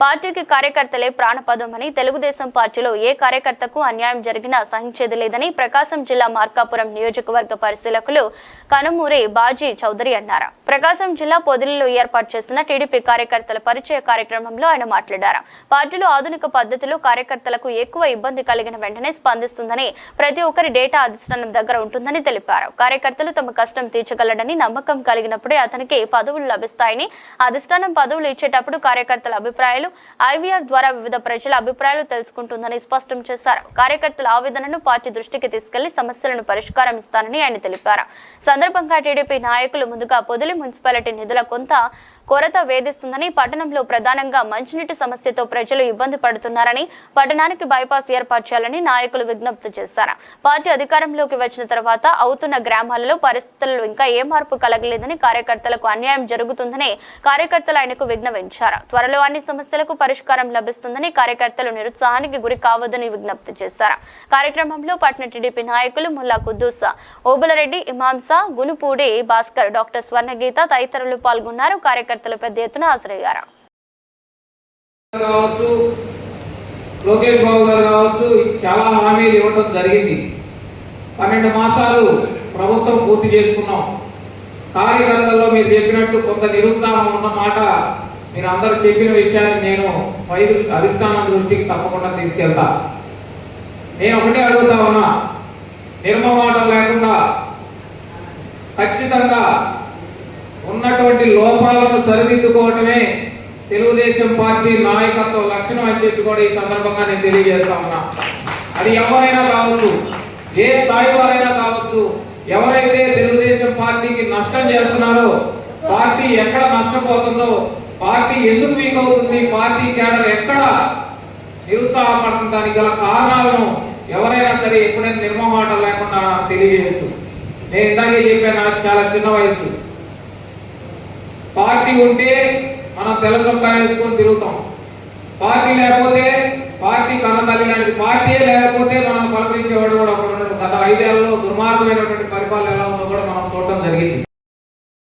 పార్టీకి కార్యకర్తలే ప్రాణపదమని తెలుగుదేశం పార్టీలో ఏ కార్యకర్తకు అన్యాయం జరిగినా సహించేది లేదని ప్రకాశం జిల్లా మార్కాపురం నియోజకవర్గ పరిశీలకులు కనుమూరి బాజీ చౌదరి అన్నారు. ప్రకాశం జిల్లా పొదిలిలో ఏర్పాటు చేసిన టీడీపీ కార్యకర్తల పరిచయ కార్యక్రమంలో ఆయన మాట్లాడారు. పార్టీలో ఆధునిక పద్ధతిలో కార్యకర్తలకు ఎక్కువ ఇబ్బంది కలిగిన వెంటనే స్పందిస్తుందని ప్రతి ఒక్కరి డేటా అధిష్టానం దగ్గర ఉంటుందని తెలిపారు. కార్యకర్తలు తమ కష్టం తీర్చగలడని నమ్మకం కలిగినప్పుడే అతనికి పదవులు లభిస్తాయని అధిష్టానం పదవులు ఇచ్చేటప్పుడు కార్యకర్తల అభిప్రాయాలు ఐవీఆర్ ద్వారా వివిధ ప్రజల అభిప్రాయాలు తెలుసుకుంటుందని స్పష్టం చేశారు. కార్యకర్తల ఆవేదనను పార్టీ దృష్టికి తీసుకెళ్ళి సమస్యలను పరిష్కారం ఇస్తానని ఆయన తెలిపారు. సందర్భంగా టీడీపీ నాయకులు ముందుగా పొదిలి మున్సిపాలిటీ నిధుల కొంత కొరత వేధిస్తుందని పట్టణంలో ప్రధానంగా మంచినీటి సమస్యతో ప్రజలు ఇబ్బంది పడుతున్నారని పట్టణానికి బైపాస్ ఏర్పాటు చేయాలని నాయకులు విజ్ఞప్తి చేశారు. పార్టీ అధికారంలోకి వచ్చిన తర్వాత అవుతున్న గ్రామాలలో పరిస్థితుల్లో ఇంకా ఏ మార్పు కలగలేదని కార్యకర్తలకు అన్యాయం జరుగుతుందని కార్యకర్తలు ఆయనకు విజ్ఞవించారు త్వరలో అన్ని సమస్యలు సమస్యలకు పరిష్కారం లభిస్తుందని కార్యకర్తలు నిరుత్సాహానికి గురి కావద్దని విజ్ఞప్తి చేశారు. కార్యక్రమంలో పట్న టీడీపీ నాయకులు ముల్లా కుద్దూస ఓబులరెడ్డి ఇమాంసా గునుపూడి భాస్కర్ డాక్టర్ స్వర్ణగీత తదితరులు పాల్గొన్నారు. కార్యకర్తలు పెద్ద ఎత్తున హాజరయ్యారు. లోకేష్ బాబు గారు కావచ్చు చాలా హామీలు ఇవ్వడం జరిగింది. పన్నెండు మాసాలు ప్రభుత్వం పూర్తి చేసుకున్నాం. కార్యకర్తల్లో మీరు చెప్పినట్టు కొంత నిరుత్సాహం ఉన్న మాట మీరు అందరు చెప్పిన విషయాన్ని నేను పై అధిష్టానం దృష్టికి తప్పకుండా తీసుకెళ్తా. నేను ఒకటే అడుగుతా ఉన్నా నిర్మమాటం లేకుండా ఖచ్చితంగా ఉన్నటువంటి లోపాలను సరిదిద్దుకోవటమే తెలుగుదేశం పార్టీ నాయకత్వ లక్షణం అని చెప్పి కూడా ఈ సందర్భంగా నేను తెలియజేస్తా ఉన్నా. అది ఎవరైనా కావచ్చు ఏ స్థాయి వారైనా కావచ్చు ఎవరైతే తెలుగుదేశం పార్టీకి నష్టం చేస్తున్నారో పార్టీ ఎక్కడ నష్టపోతుందో పార్టీ ఎందుకు వీక్ అవుతుంది? పార్టీ క్యాడర్ ఎక్కడ నిరుత్సాహపడుతుంది దానికి గల కారణాలను ఎవరైనా సరే ఎప్పుడైనా నిర్మమాటం లేకుండా తెలియజేయచ్చు. నేను ఇందాకే చెప్పాను నాకు చాలా చిన్న వయసు. పార్టీ ఉంటే మనం తెల్ల చొక్కా వేసుకొని తిరుగుతాం. పార్టీ లేకపోతే పార్టీ కన్న తల్లినానికి పార్టీ లేకపోతే మనం పలకరించేవాడు కూడా ఒకడు గత ఐదేళ్ళలో దుర్మార్గమైనటువంటి పరిపాలన ఎలా ఉందో కూడా మనం చూడటం జరిగింది.